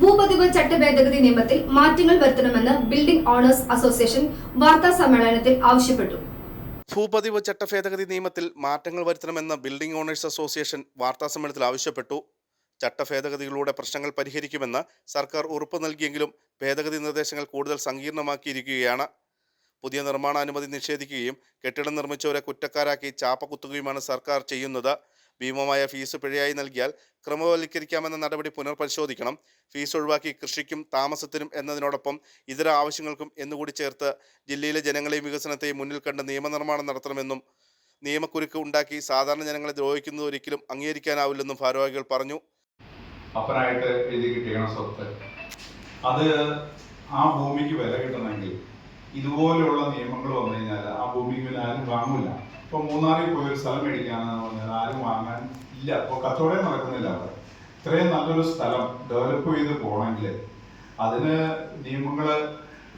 ഭൂപതിവ് ചട്ട ഭേദഗതി നിയമത്തിൽ മാറ്റങ്ങൾ വരുത്തണമെന്ന് ബിൽഡിംഗ് ഓണേഴ്സ് അസോസിയേഷൻ വാർത്താ സമ്മേളനത്തിൽ ആവശ്യപ്പെട്ടു. ഭൂപതിവ് ചട്ടഭേദഗതി നിയമത്തിൽ മാറ്റങ്ങൾ വരുത്തണമെന്ന് ബിൽഡിംഗ് ഓണേഴ്സ് അസോസിയേഷൻ വാർത്താ സമ്മേളനത്തിൽ ആവശ്യപ്പെട്ടു. ചട്ടഭേദഗതികളിലൂടെ പ്രശ്നങ്ങൾ പരിഹരിക്കുമെന്ന് സർക്കാർ ഉറപ്പ് നൽകിയെങ്കിലും ഭേദഗതി നിർദ്ദേശങ്ങൾ കൂടുതൽ സങ്കീർണമാക്കിയിരിക്കുകയാണ്. പുതിയ നിർമ്മാണാനുമതി നിഷേധിക്കുകയും കെട്ടിടം നിർമ്മിച്ചവരെ കുറ്റക്കാരാക്കി ചാപ്പ കുത്തുകയുമാണ് സർക്കാർ ചെയ്യുന്നത്. ഭീമമായ ഫീസ് പിഴയായി നൽകിയാൽ ക്രമവൽക്കരിക്കാമെന്ന നടപടി പുനർപരിശോധിക്കണം. ഫീസ് ഒഴിവാക്കി കൃഷിക്കും താമസത്തിനും എന്നതിനോടൊപ്പം ഇതര ആവശ്യങ്ങൾക്കും എന്നുകൂടി ചേർത്ത് ജില്ലയിലെ ജനങ്ങളെയും വികസനത്തെയും മുന്നിൽ കണ്ട് നിയമനിർമ്മാണം നടത്തണമെന്നും നിയമക്കുരുക്ക് ഉണ്ടാക്കി സാധാരണ ജനങ്ങളെ ദ്രോഹിക്കുന്നത് ഒരിക്കലും അംഗീകരിക്കാനാവില്ലെന്നും ഭാരവാഹികൾ പറഞ്ഞു. സ്വത്ത്. അത് ആ ഭൂമിക്ക് വില കിട്ടണമെങ്കിൽ ഇതുപോലെയുള്ള നിയമങ്ങൾ വന്നു കഴിഞ്ഞാൽ ആ ഭൂമിക്ക് പിന്നെ ആരും വാങ്ങില്ല ഇപ്പൊ മൂന്നാറിൽ പോയി ഒരു സ്ഥലം മേടിക്കാന്ന് പറഞ്ഞാൽ ആരും ഇല്ല ഇപ്പൊ കച്ചവടം നടക്കുന്നില്ല അവിടെ. ഇത്രയും നല്ലൊരു സ്ഥലം ഡെവലപ്പ് ചെയ്ത് പോകണമെങ്കിൽ അതിന് നിയമങ്ങൾ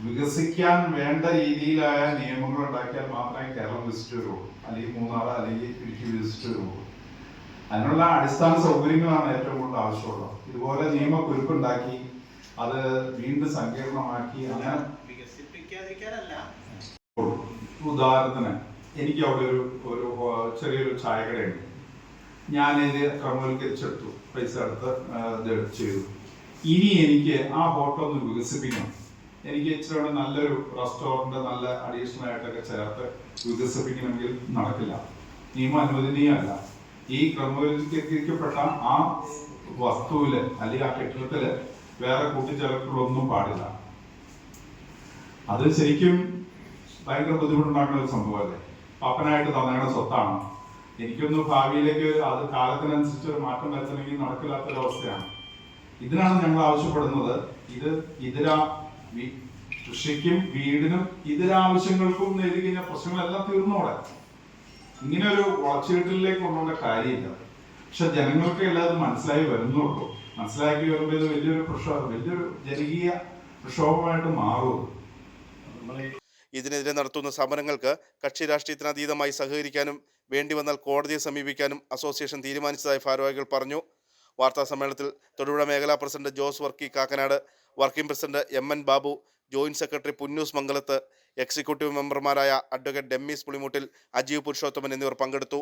വികസിക്കാൻ വേണ്ട രീതിയിലായ നിയമങ്ങൾ ഉണ്ടാക്കിയാൽ മാത്രമേ കേരളം വിസിറ്റ് വരുള്ളൂ. അല്ലെങ്കിൽ മൂന്നാർ അല്ലെങ്കിൽ ഇടുക്കി വിസിറ്റ് വരുള്ളൂ. അതിനുള്ള അടിസ്ഥാന സൗകര്യങ്ങളാണ് ഏറ്റവും കൂടുതൽ ആവശ്യമുള്ളത്. ഇതുപോലെ നിയമ കുരുക്കുണ്ടാക്കി അത് വീണ്ടും സങ്കീർണമാക്കി അങ്ങനെ വികസിപ്പിക്കാതിരിക്കാനല്ല. ഉദാഹരണത്തിന് എനിക്ക് അവിടെ ഒരു ഒരു ചെറിയൊരു ചായക്കടയുണ്ട്. ഞാൻ ഇത് ക്രമവൽക്കരിച്ചെടുത്തു. പൈസ എടുത്ത് ചെയ്തു. ഇനി എനിക്ക് ആ ഹോട്ടൽ ഒന്ന് വികസിപ്പിക്കണം. എനിക്ക് ഇച്ചിരി നല്ലൊരു റെസ്റ്റോറന്റ് നല്ല അഡീഷണൽ ആയിട്ടൊക്കെ ചേർത്ത് വികസിപ്പിക്കണമെങ്കിൽ നടക്കില്ല. നിയമം അനുവദനീയമല്ല. ഈ ക്രമവൽക്കരിക്കപ്പെട്ട ആ വസ്തുവിൽ അല്ലെങ്കിൽ ആ കെട്ടിടത്തിൽ വേറെ കൂട്ടിച്ചേർക്കലൊന്നും പാടില്ല. അത് ശരിക്കും ഭയങ്കര ബുദ്ധിമുട്ടുണ്ടാക്കുന്ന ഒരു സംഭവമല്ലേ? പപ്പനായിട്ട് തന്നയുടെ സ്വത്താണ്. എനിക്കൊന്ന് ഭാവിയിലേക്ക് അത് കാലത്തിനനുസരിച്ച് ഒരു മാറ്റം വരുത്തണമെങ്കിൽ നടക്കില്ലാത്തൊരവസ്ഥയാണ്. ഇതിനാണ് ഞങ്ങൾ ആവശ്യപ്പെടുന്നത്. ഇത് ഇതര കൃഷിക്കും വീടിനും ഇതിരാവശ്യങ്ങൾക്കും നേടി കഴിഞ്ഞ പ്രശ്നങ്ങളെല്ലാം തീർന്നോടെ ഇങ്ങനെ ഒരു വളച്ചുകെട്ടിലേക്ക് കൊണ്ടുപോകേണ്ട കാര്യമില്ല. പക്ഷെ ജനങ്ങൾക്ക് എല്ലാം മനസ്സിലായി വരുന്നുള്ളൂ. മനസ്സിലാക്കി വരുമ്പോൾ ഇത് വലിയൊരു പ്രക്ഷോഭം വലിയൊരു ജനകീയ പ്രക്ഷോഭമായിട്ട് മാറും. ഇതിനെതിരെ നടത്തുന്ന സമരങ്ങൾക്ക് കക്ഷി രാഷ്ട്രീയത്തിനതീതമായി സഹകരിക്കാനും വേണ്ടി വന്നാൽ കോടതിയെ സമീപിക്കാനും അസോസിയേഷൻ തീരുമാനിച്ചതായി ഭാരവാഹികൾ പറഞ്ഞു. വാർത്താ സമ്മേളനത്തിൽ തൊടുപുഴ മേഖലാ president Jose Varkey Kakkanad working president M N Babu joint secretary Punnoose Mangalath executive മെമ്പർമാരായ അഡ്വക്കേറ്റ് ഡെമ്മീസ് പുളിമുട്ടിൽ അജീവ് പുരുഷോത്തമൻ എന്നിവർ പങ്കെടുത്തു.